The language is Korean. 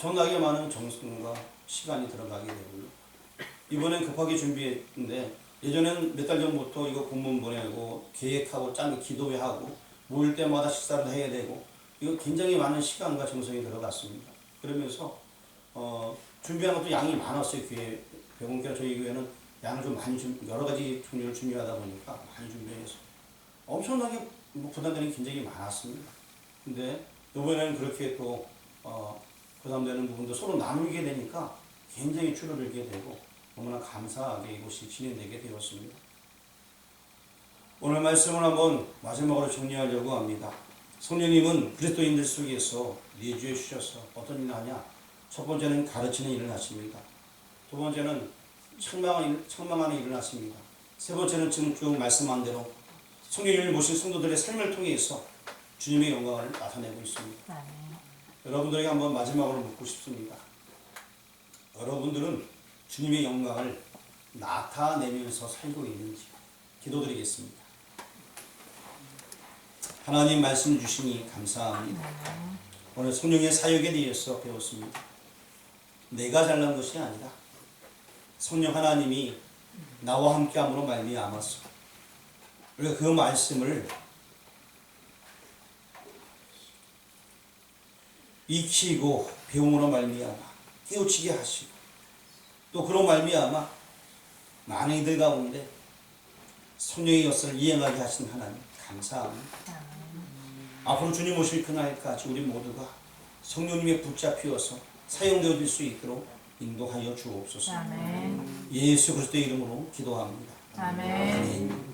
엄청나게 많은 정성과 시간이 들어가게 되고요. 이번엔 급하게 준비했는데 예전엔 몇달 전부터 이거 공문 보내고 계획하고 짜면 기도회하고 모일 때마다 식사를 해야 되고 이거 굉장히 많은 시간과 정성이 들어갔습니다. 그러면서 어, 준비한 것도 양이 많았어요. 교회 병원교회 저희 교회는 양을 좀 많이 준 여러 가지 종류를 준비하다 보니까 많이 준비해서 엄청나게 뭐 부담되는 게 굉장히 많았습니다. 근데 이번에는 그렇게 또 어, 부담되는 부분도 서로 나누게 되니까 굉장히 줄어들게 되고 너무나 감사하게 이곳이 진행되게 되었습니다. 오늘 말씀을 한번 마지막으로 정리하려고 합니다. 성령님은 그리스도인들 속에서 내주해 주셔서 어떤 일을 하냐? 첫 번째는 가르치는 일을 하십니다. 두 번째는 책망하는, 일- 책망하는 일을 하십니다. 세 번째는 지금 쭉 말씀한 대로 성령님을 모신 성도들의 삶을 통해서 주님의 영광을 나타내고 있습니다. 아멘. 여러분들에게 한번 마지막으로 묻고 싶습니다. 여러분들은 주님의 영광을 나타내면서 살고 있는지 기도드리겠습니다. 하나님 말씀 주시니 감사합니다. 오늘 성령의 사역에 대해서 배웠습니다. 내가 잘난 것이 아니라 성령 하나님이 나와 함께 함으로 말미암았어. 우리가 그 말씀을 익히고 배움으로 말미암아 깨우치게 하시고 또 그로 말미암아 많은 이들 가운데 성령의 것을 이행하게 하신 하나님 감사합니다. 앞으로 주님 오실 그날까지 우리 모두가 성령님의 붙잡히어서 사용되어질 수 있도록 인도하여 주옵소서. 아멘. 예수 그리스도의 이름으로 기도합니다. 아멘. 아멘.